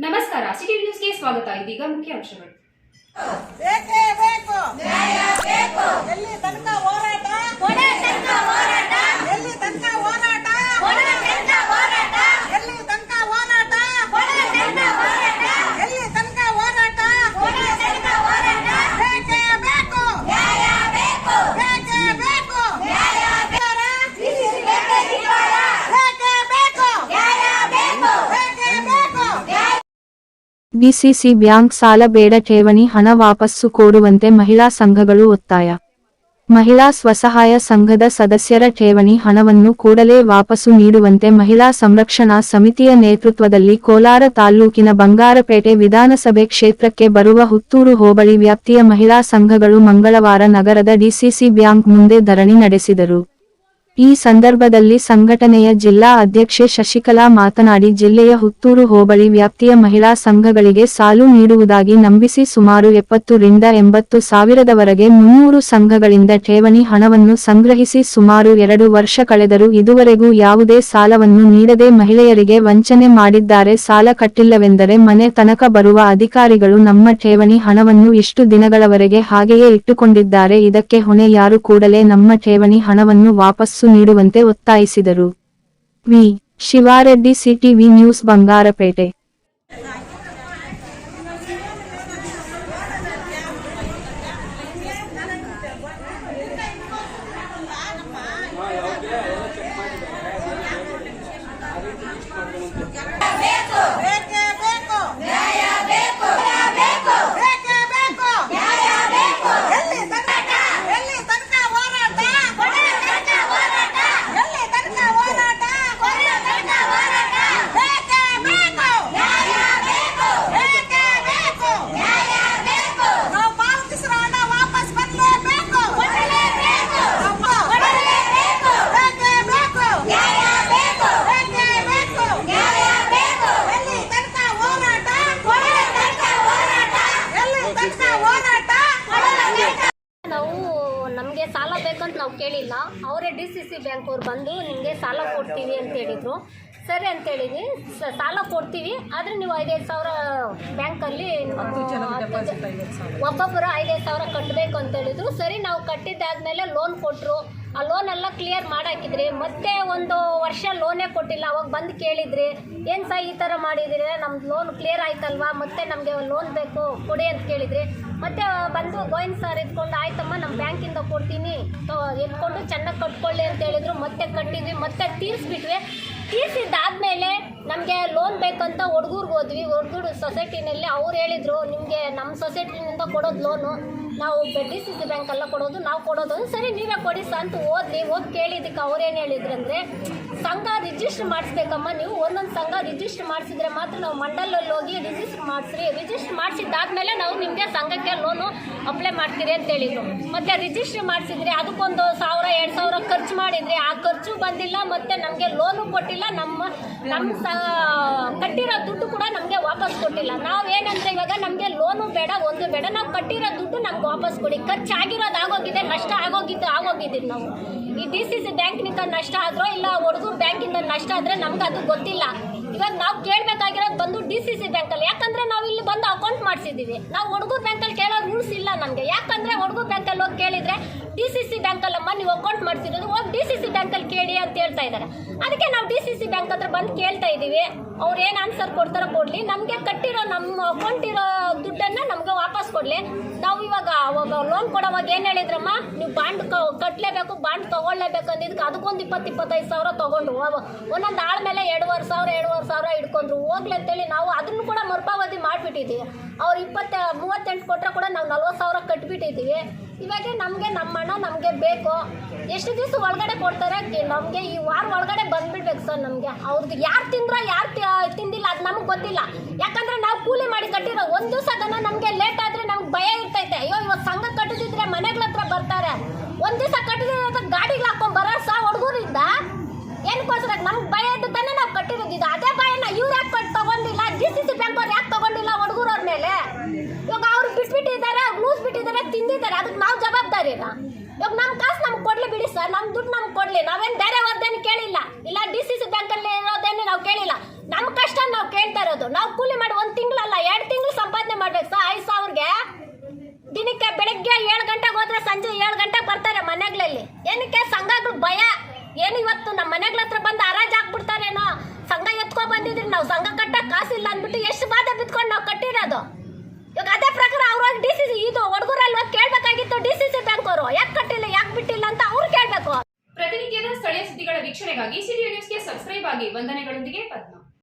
ನಮಸ್ಕಾರ ಸಿಟಿ ನ್ಯೂಸ್ಗೆ ಸ್ವಾಗತ. ಇದೀಗ ಮುಖ್ಯ ಅಂಶಗಳು. ಬೇಕು? ಹೋರಾಟ. ಡಿಸಿಸಿ ಬ್ಯಾಂಕ್ ಸಾಲ ಬೇಡ ಠೇವಣಿ ಹಣ ವಾಪಸ್ಸು ಕೋರುವಂತೆ ಮಹಿಳಾ ಸಂಘಗಳು ಒತ್ತಾಯ. ಮಹಿಳಾ ಸ್ವಸಹಾಯ ಸಂಘದ ಸದಸ್ಯರ ಠೇವಣಿ ಹಣವನ್ನು ಕೂಡಲೇ ವಾಪಸು ನೀಡುವಂತೆ ಮಹಿಳಾ ಸಂರಕ್ಷಣಾ ಸಮಿತಿಯ ನೇತೃತ್ವದಲ್ಲಿ ಕೋಲಾರ ತಾಲ್ಲೂಕಿನ ಬಂಗಾರಪೇಟೆ ವಿಧಾನಸಭೆ ಕ್ಷೇತ್ರಕ್ಕೆ ಬರುವ ಹುತ್ತೂರು ಹೋಬಳಿ ವ್ಯಾಪ್ತಿಯ ಮಹಿಳಾ ಸಂಘಗಳು ಮಂಗಳವಾರ ನಗರದ ಡಿಸಿಸಿ ಬ್ಯಾಂಕ್ ಮುಂದೆ ಧರಣಿ ನಡೆಸಿದರು. ಈ ಸಂದರ್ಭದಲ್ಲಿ ಸಂಘಟನೆಯ ಜಿಲ್ಲಾ ಅಧ್ಯಕ್ಷೆ ಶಶಿಕಲಾ ಮಾತನಾಡಿ, ಜಿಲ್ಲೆಯ ಹುತ್ತೂರು ಹೋಬಳಿ ವ್ಯಾಪ್ತಿಯ ಮಹಿಳಾ ಸಂಘಗಳಿಗೆ ಸಾಲು ನೀಡುವುದಾಗಿ ನಂಬಿಸಿ ಸುಮಾರು ಎಪ್ಪತ್ತು ರಿಂದ ಎಂಬತ್ತು ಸಾವಿರದವರೆಗೆ ಮುನ್ನೂರು ಸಂಘಗಳಿಂದ ಠೇವಣಿ ಹಣವನ್ನು ಸಂಗ್ರಹಿಸಿ ಸುಮಾರು ಎರಡು ವರ್ಷ ಕಳೆದರೂ ಇದುವರೆಗೂ ಯಾವುದೇ ಸಾಲವನ್ನು ನೀಡದೆ ಮಹಿಳೆಯರಿಗೆ ವಂಚನೆ ಮಾಡಿದ್ದಾರೆ. ಸಾಲ ಕಟ್ಟಿಲ್ಲವೆಂದರೆ ಮನೆ ತನಕ ಬರುವ ಅಧಿಕಾರಿಗಳು ನಮ್ಮ ಠೇವಣಿ ಹಣವನ್ನು ಇಷ್ಟು ದಿನಗಳವರೆಗೆ ಹಾಗೆಯೇ ಇಟ್ಟುಕೊಂಡಿದ್ದಾರೆ. ಇದಕ್ಕೆ ಹೊಣೆ ಯಾರು ಕೂಡಲೇ ನಮ್ಮ ಠೇವಣಿ ಹಣವನ್ನು ವಾಪಸ್ಸು ನೀಡುವಂತೆ ಒತ್ತಾಯಿಸಿದರು. V. Shivareddy CTV news Bangarpet ಬೇಕೇ ಬೇಕು ನ್ಯಾಯ ಬೇಕು ನ್ಯಾಯ ಬೇಕು ಬೇಕೇ ಬೇಕು ನ್ಯಾಯ ಬೇಕು ಎಲ್ಲಿ ತನಕ ಎಲ್ಲಿ ತನಕ ಹೋರಾಟ ಕೊನೆ ತನಕ ಹೋರಾಟ ಎಲ್ಲಿ ತನಕ ಹೋರಾಟ ಕೊನೆ ತನಕ ಹೋರಾಟ ಬೇಕೇ ಬೇಕು ನ್ಯಾಯ ಬೇಕು ಬೇಕೇ ಬೇಕು ನ್ಯಾಯ ಬೇಕು ನಾವು ಪಾವತಿಸಿರೋ ಹಣ ವಾಪಸ್ ಬರಲೇಬೇಕು ಕೊಡಲೇಬೇಕು ಕೊಡಲೇಬೇಕು ಬೇಕೇ ಬೇಕು ನ್ಯಾಯ ಬೇಕು ಬೇಕೇ ಬೇಕು ನ್ಯಾಯ ಬೇಕು ಎಲ್ಲಿ ತನಕ ಹೋರಾಟ ಕೊನೆ ತನಕ ಹೋರಾಟ ಎಲ್ಲಿ ತನಕ ಹೋರಾಟ ನಾವು ಬೇಕಂತ ನಾವು ಕೇಳಿಲ್ಲ. ಅವರೇ ಡಿ ಸಿ ಸಿ ಬ್ಯಾಂಕ್ ಅವ್ರು ಬಂದು ನಿಮಗೆ ಸಾಲ ಕೊಡ್ತೀವಿ ಅಂತ ಹೇಳಿದರು. ಸರಿ ಅಂತ ಹೇಳಿದ್ವಿ. ಸ- ಸಾಲ ಕೊಡ್ತೀವಿ. ಆದರೆ ನೀವು ಐದೈದು ಸಾವಿರ ಬ್ಯಾಂಕಲ್ಲಿ ಒಬ್ಬೊಬ್ಬರು ಐದೈದು ಸಾವಿರ. ಕಟ್ಟಬೇಕು ಅಂತ ಹೇಳಿದ್ರು. ಸರಿ ನಾವು ಕಟ್ಟಿದ್ದಾದ್ಮೇಲೆ ಲೋನ್ ಕೊಟ್ಟರು ಆ ಲೋನ್ ಎಲ್ಲ ಕ್ಲಿಯರ್ ಮಾಡಾಕಿದ್ರಿ, ಮತ್ತೆ ಒಂದು ವರ್ಷ ಲೋನೇ ಕೊಟ್ಟಿಲ್ಲ, ಅವಾಗ ಬಂದು ಕೇಳಿದ್ರಿ, ಏನು ಸಹ ಈ ಥರ ಮಾಡಿದಿರಿ, ನಮ್ದು ಲೋನ್ ಕ್ಲಿಯರ್ ಆಯ್ತಲ್ವಾ, ಮತ್ತೆ ನಮಗೆ ಲೋನ್ ಬೇಕು, ಕೊಡಿ ಅಂತ ಕೇಳಿದ್ರಿ. ಮತ್ತೆ ಬಂದು ಗೋವಿಂದ್ ಸರ್ ಇದ್ಕೊಂಡು, ಆಯ್ತಮ್ಮ ನಮ್ಮ ಬ್ಯಾಂಕಿಂದ ಕೊಡ್ತೀನಿ ಎತ್ಕೊಂಡು ಚೆನ್ನಾಗಿ ಕಟ್ಕೊಳ್ಳಿ ಅಂತ ಹೇಳಿದ್ರು, ಮತ್ತೆ ಕಟ್ಟಿದ್ವಿ, ಮತ್ತೆ ತೀರಿಸ್ಬಿಟ್ವಿ. ತೀರ್ಸಿದ್ದಾದ್ಮೇಲೆ ನಮಗೆ ಲೋನ್ ಬೇಕಂತ ಹುಡುಗರ್ಗೆ ಹೋದ್ವಿ ಹುಡುಗರು ಸೊಸೈಟಿನಲ್ಲಿ ಅವ್ರು ಹೇಳಿದ್ರು, ನಿಮಗೆ ನಮ್ಮ ಸೊಸೈಟಿನಿಂದ ಕೊಡೋದು ಲೋನು ನಾವು ಬಡ್ಡಿ ಸಿ ಸಿ ಬ್ಯಾಂಕಲ್ಲ ಕೊಡೋದು, ನಾವು ಕೊಡೋದು ಸರಿ, ನೀವೇ ಕೊಡಿ ಅಂತ ಓದಿ ಹೋಗಿ ಕೇಳಿದ್ದಕ್ಕೆ ಅವ್ರೇನು ಹೇಳಿದ್ರು ಅಂದರೆ, ಸಂಘ ರಿಜಿಸ್ಟರ್ ಮಾಡಿಸ್ಬೇಕಮ್ಮ ನೀವು, ಒಂದೊಂದು ಸಂಘ ರಿಜಿಸ್ಟರ್ ಮಾಡಿಸಿದ್ರೆ ಮಾತ್ರ ನಾವು ಮಂಡಲಲ್ಲಿ ಹೋಗಿ ರಿಜಿಸ್ಟರ್ ಮಾಡಿಸ್ರಿ ರಿಜಿಸ್ಟರ್ ಮಾಡಿಸಿದ್ದಾದ್ಮೇಲೆ ನಾವು ನಿಮಗೆ ಸಂಘಕ್ಕೆ ಲೋನು ಅಪ್ಲೈ ಮಾಡ್ತೀರಿ ಅಂತ ಹೇಳಿದ್ರು. ಮತ್ತೆ ರಿಜಿಸ್ಟರ್ ಮಾಡಿಸಿದ್ರಿ, ಅದಕ್ಕೊಂದು ಸಾವಿರ, ಎರಡು ಸಾವಿರ ಖರ್ಚು ಮಾಡಿದ್ರಿ. ಆ ಖರ್ಚು ಬಂದಿಲ್ಲ, ಮತ್ತೆ ನಮಗೆ ಲೋನು ಕೊಟ್ಟಿಲ್ಲ, ನಮ್ಮ ನಮ್ಮ ಕಟ್ಟಿರೋ ದುಡ್ಡು ಕೂಡ ನಮಗೆ ವಾಪಸ್ ಕೊಟ್ಟಿಲ್ಲ. ನಾವೇನಂದ್ರೆ ಇವಾಗ ನಮಗೆ ಲೋನು ಬೇಡ, ಒಂದು ಬೇಡ. ನಾವು ಕಟ್ಟಿರೋ ದುಡ್ಡು ನಮ್ಗೆ ವಾಪಸ್ ಕೊಡಿ. ಖರ್ಚು ಆಗಿರೋದು ಆಗೋಗಿದೆ, ನಷ್ಟ ಆಗೋಗಿದ್ದು, ಆಗೋಗಿದ್ದೀವಿ ನಾವು. ಈ ಡಿ ಸಿ ಸಿ ಬ್ಯಾಂಕ್ನಿಂದ ನಷ್ಟ ಆದ್ರೋ ಇಲ್ಲ ಹೊಡೆದು ಬ್ಯಾಂಕಿಂದ ನಷ್ಟ ಆದರೆ ನಮ್ಗೆ ಅದು ಗೊತ್ತಿಲ್ಲ. ಇವಾಗ ನಾವು ಕೇಳಬೇಕಾಗಿರೋದು ಬಂದು ಡಿ ಸಿ ಸಿ ಬ್ಯಾಂಕಲ್ಲಿ ಯಾಕಂದ್ರೆ ನಾವು ಇಲ್ಲಿ ಬಂದು ಅಕೌಂಟ್ ಮಾಡಿಸಿದ್ದೀವಿ ನಾವು ಹುಡುಗರು ಬ್ಯಾಂಕಲ್ಲಿ ಕೇಳೋ ರೂಲ್ಸ್ ಇಲ್ಲ ನಮಗೆ ಯಾಕಂದ್ರೆ ಹುಡುಗರು ಬ್ಯಾಂಕಲ್ಲಿ ಹೋಗಿ ಕೇಳಿದರೆ ಡಿ ಸಿ ಸಿ ಬ್ಯಾಂಕಲ್ಲಮ್ಮ ನೀವು ಅಕೌಂಟ್ ಮಾಡಿಸಿರೋದು, ಹೋಗಿ ಡಿ ಸಿ ಸಿ ಬ್ಯಾಂಕಲ್ಲಿ ಕೇಳಿ ಅಂತ ಹೇಳ್ತಾ ಇದ್ದಾರೆ ಅದಕ್ಕೆ ನಾವು ಡಿ ಸಿ ಸಿ ಬ್ಯಾಂಕ್ ಹತ್ರ ಬಂದು ಕೇಳ್ತಾ ಇದ್ದೀವಿ ಅವ್ರು ಏನು ಆನ್ಸರ್ ಕೊಡ್ತಾರೋ ಕೊಡಲಿ. ನಮಗೆ ಕಟ್ಟಿರೋ ನಮ್ಮ ಅಕೌಂಟ್ ಇರೋ ದುಡ್ಡನ್ನು ನಮಗೆ ವಾಪಸ್ ಕೊಡಲಿ. ನಾವು ಇವಾಗ ಅವಾಗ ಲೋನ್ ಕೊಡೋವಾಗ ಏನು ಹೇಳಿದ್ರಮ್ಮ? ನೀವು ಬಾಂಡ್ ಕಟ್ಟಲೇಬೇಕು ಬಾಂಡ್ ತೊಗೊಳ್ಳೇಬೇಕು ಅಂದಿದ್ದಕ್ಕೆ ಅದಕ್ಕೊಂದು ಇಪ್ಪತ್ತು, ಇಪ್ಪತ್ತೈದು ಸಾವಿರ ತೊಗೊಂಡು ಒಂದೊಂದು ಸಾವಿರ ಇಟ್ಕೊಂಡ್ರು ಹೋಗ್ಲಿ ಅಂತೇಳಿ ನಾವು ಅದನ್ನು ಕೂಡ ಮರುಪಾವತಿ ಮಾಡಿಬಿಟ್ಟಿದ್ದೀವಿ ಅವ್ರು ಇಪ್ಪತ್ತ, ಮೂವತ್ತೆಂಟು ಕೊಟ್ಟರೆ ಕೂಡ ನಾವು ನಲ್ವತ್ತು ಸಾವಿರ ಕಟ್ಬಿಟ್ಟಿದ್ದೀವಿ ಇವಾಗ ನಮಗೆ ನಮ್ಮ ಹಣ ನಮಗೆ ಬೇಕು. ಎಷ್ಟು ದಿವಸ ಒಳಗಡೆ ಕೊಡ್ತಾರೆ? ನಮಗೆ ಈ ವಾರ ಒಳಗಡೆ ಬಂದ್ಬಿಡ್ಬೇಕು ಸರ್ ನಮಗೆ. ಅವ್ರದ್ದು ಯಾರು ತಿಂದ್ರೋ, ಯಾರು ತಿಂದಿಲ್ಲ, ಅದು ನಮಗೆ ಗೊತ್ತಿಲ್ಲ. ಯಾಕಂದ್ರೆ ನಾವು ಕೂಲಿ ಮಾಡಿ ಕಟ್ಟಿರೋ ಒಂದು ದಿವಸ ಅದನ್ನು ನಮಗೆ ಲೇಟ್ ಆದರೆ ನಮ್ಗೆ ಭಯ ಇಲ್ಲ ಡಿ ಸಿ ಸಿ ಬ್ಯಾಂಕಲ್ಲಿ ಇರೋದೇನು ನಾವು ಕೇಳಿಲ್ಲ. ನಮ್ಮ ಕಷ್ಟ ನಾವು ಕೇಳ್ತಾ ಇರೋದು. ನಾವು ಕೂಲಿ ಮಾಡಿ ಒಂದು ತಿಂಗಳಲ್ಲ, ಎರಡು ತಿಂಗಳು ಸಂಪಾದನೆ ಮಾಡ್ಬೇಕು. ಸರ್ ಐದು ಸಾವಿರಗೆ? ದಿನಕ್ಕೆ ಬೆಳಗ್ಗೆ ಏಳು ಗಂಟೆಗೆ ಹೋದ್ರೆ ಸಂಜೆ ಏಳು ಗಂಟೆಗೆ ಬರ್ತಾರೆ ಮನೆಗಳಲ್ಲಿ. ಏನಕ್ಕೆ? ಸಂಘಗಳು ಭಯ. ಏನು ಇವತ್ತು ನಮ್ಮ ಮನೆಗಳ ಹತ್ರ ಬಂದು ಹರಾಜ್ ಹಾಕ್ಬಿಡ್ತಾರೇನೋ ಸಂಘ ಎತ್ಕೊ ಬಂದಿದ್ರಿ, ನಾವು ಸಂಘ ಕಟ್ಟಕ್ಕೆ ಕಾಸಿಲ್ಲ ಅಂದ್ಬಿಟ್ಟು ಎಷ್ಟು ಬಾಧೆ ಬಿದ್ಕೊಂಡು ನಾವು ಕಟ್ಟಿರೋದು ಇವಾಗ ಅದೇ ಪ್ರಕಾರ ಅವ್ರವ್ರು ಡಿ ಸಿ ಸಿ ಇದು ಹುಡುಗರಲ್ಲಿ ಹೋಗಿ ಕೇಳಬೇಕಾಗಿತ್ತು ಡಿ ಸಿ ಸಿ ಬ್ಯಾಂಕ್ ಅವರು ಯಾಕೆ ಕಟ್ಟಿಲ್ಲ ಯಾಕೆ ಬಿಟ್ಟಿಲ್ಲ ಅಂತ ಅವ್ರು ಕೇಳಬೇಕು ಪ್ರತಿನಿತ್ಯದ ಸ್ಥಳೀಯ ಸುದ್ದಿಗಳ ವೀಕ್ಷಣೆಗಾಗಿ ಸಿಟಿ ನ್ಯೂಸ್ಗೆ ಸಬ್ಸ್ಕ್ರೈಬ್ ಆಗಿ. ವಂದನೆಗಳೊಂದಿಗೆ ಪದ್ಮ.